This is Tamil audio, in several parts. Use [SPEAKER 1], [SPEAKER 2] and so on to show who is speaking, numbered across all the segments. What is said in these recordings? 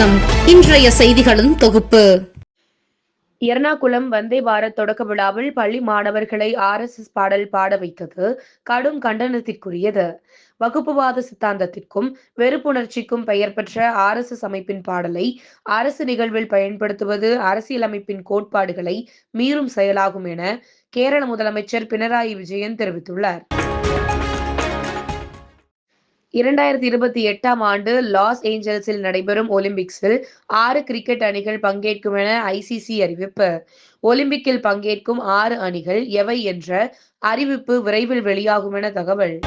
[SPEAKER 1] வணக்கம். இன்றைய செய்திகளின் தொகுப்பு.
[SPEAKER 2] எர்ணாகுளம் வந்தே பாரத் தொடக்க விழாவில் பள்ளி மாணவர்களை ஆர்எஸ்எஸ் பாடல் பாட வைத்தது கடும் கண்டனத்திற்குரியது. வகுப்புவாத சித்தாந்தத்திற்கும் வெறுப்புணர்ச்சிக்கும் பெயர் பெற்ற ஆர்எஸ்எஸ் அமைப்பின் பாடலை அரசு நிகழ்வில் பயன்படுத்துவது அரசியலமைப்பின் கோட்பாடுகளை மீறும் செயலாகும் என கேரள முதலமைச்சர் பினராயி விஜயன் தெரிவித்துள்ளார். இரண்டாயிரத்தி இருபத்தி எட்டாம் ஆண்டு லாஸ் ஏஞ்சல்ஸில் நடைபெறும் ஒலிம்பிக்ஸில் ஆறு கிரிக்கெட் அணிகள் பங்கேற்கும் என ஐசிசி அறிவிப்பு. ஒலிம்பிக்கில் பங்கேற்கும் ஆறு அணிகள் எவை என்ற அறிவிப்பு விரைவில் வெளியாகும் என தகவல்.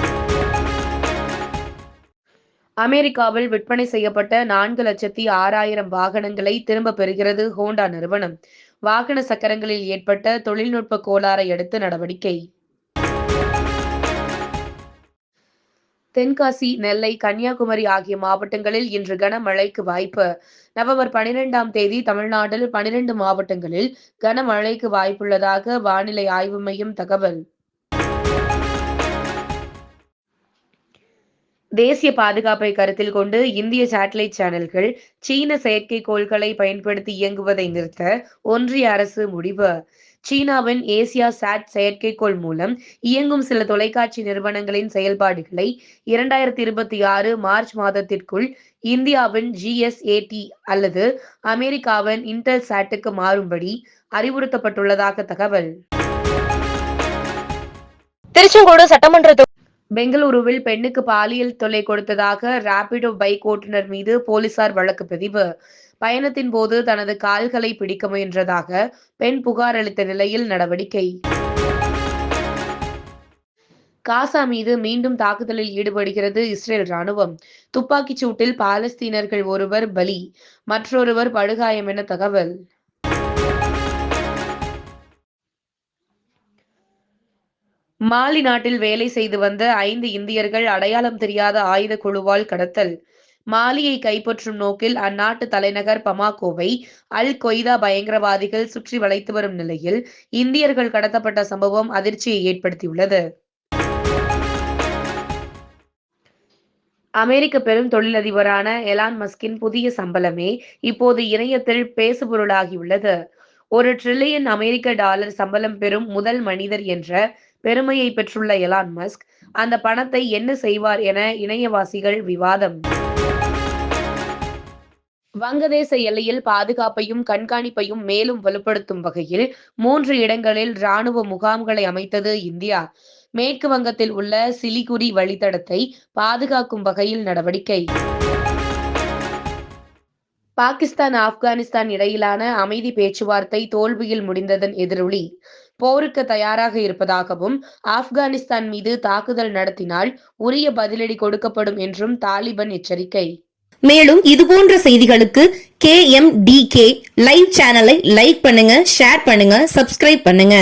[SPEAKER 2] அமெரிக்காவில் விற்பனை செய்யப்பட்ட நான்கு லட்சத்தி ஆறாயிரம் வாகனங்களை திரும்ப பெறுகிறது ஹோண்டா நிறுவனம். வாகன சக்கரங்களில் ஏற்பட்ட தொழில்நுட்ப கோளாறை அடுத்து நடவடிக்கை. தென்காசி நெல்லை கன்னியாகுமரி ஆகிய மாவட்டங்களில் இன்று கனமழைக்கு வாய்ப்பு. நவம்பர் பனிரெண்டாம் தேதி தமிழ்நாட்டில் பனிரெண்டு மாவட்டங்களில் கனமழைக்கு வாய்ப்புள்ளதாக வானிலை ஆய்வு மையம் தகவல். தேசிய பாதுகாப்பை கருத்தில் கொண்டு இந்திய சேட்டலைட் சேனல்கள் சீன செயற்கைக்கோள்களை பயன்படுத்தி இயங்குவதை நிறுத்த ஒன்றிய அரசு முடிவு. சீனாவின் ஏசியா சாட் செயற்கைக்கோள் மூலம் இயங்கும் சில தொலைக்காட்சி நிறுவனங்களின் செயல்பாடுகளை இரண்டாயிரத்தி இருபத்தி ஆறு மார்ச் மாதத்திற்குள் இந்தியாவின் ஜிஎஸ்ஏடி அல்லது அமெரிக்காவின் இன்டெல் சாட்டுக்கு மாறும்படி அறிவுறுத்தப்பட்டுள்ளதாக தகவல்.
[SPEAKER 3] திருச்செங்கோடு சட்டமன்ற
[SPEAKER 2] பெங்களூருவில் பெண்ணுக்கு பாலியல் தொல்லை கொடுத்ததாக ராபிடோ பைக் ஓட்டுநர் மீது போலீசார் வழக்கு பதிவு. பயணத்தின் போது தனது கால்களை பிடிக்க முயன்றதாக பெண் புகார் அளித்த நிலையில் நடவடிக்கை. காசா மீது மீண்டும் தாக்குதலில் ஈடுபடுகிறது இஸ்ரேல் ராணுவம். துப்பாக்கிச் சூட்டில் பாலஸ்தீனர்கள் ஒருவர் பலி மற்றொருவர் படுகாயம் என தகவல். மாலி நாட்டில் வேலை செய்து வந்த ஐந்து இந்தியர்கள் அடையாளம் தெரியாத ஆயுத குழுவால் கடத்தல். மாலியை கைப்பற்றும் நோக்கில் அந்நாட்டு தலைநகர் பமாகோவை அல் கொய்தா பயங்கரவாதிகள் சுற்றி வளைத்து வரும் நிலையில் இந்தியர்கள் கடத்தப்பட்ட சம்பவம் அதிர்ச்சியை ஏற்படுத்தியுள்ளது. அமெரிக்க பெரும் தொழிலதிபரான எலான் மஸ்கின் புதிய சம்பளமே இப்போது இணையத்தில் பேசுபொருளாகியுள்ளது. ஒரு ட்ரில்லியன் அமெரிக்க டாலர் சம்பளம் பெறும் முதல் மனிதர் என்ற பெருமையை பெற்றுள்ள எலான் மஸ்க் அந்த பணத்தை என்ன செய்வார் என இணையவாசிகள் விவாதம். வங்கதேச எல்லையில் பாதுகாப்பையும் கண்காணிப்பையும் மேலும் வலுப்படுத்தும் வகையில் மூன்று இடங்களில் ராணுவ முகாம்களை அமைத்தது இந்தியா. மேற்கு வங்கத்தில் உள்ள சிலிகுரி வழித்தடத்தை பாதுகாக்கும் வகையில் நடவடிக்கை. பாகிஸ்தான் ஆப்கானிஸ்தான் இடையிலான அமைதி பேச்சுவார்த்தை தோல்வியில் முடிந்ததன் எதிரொலி. போருக்கு தயாராக இருப்பதாகவும் ஆப்கானிஸ்தான் மீது தாக்குதல் நடத்தினால் உரிய பதிலடி கொடுக்கப்படும் என்றும் தாலிபன் எச்சரிக்கை.
[SPEAKER 1] மேலும் இதுபோன்ற செய்திகளுக்கு K M D K live சேனலை லைக் பண்ணுங்க ஷேர் பண்ணுங்க சப்ஸ்கிரைப் பண்ணுங்க.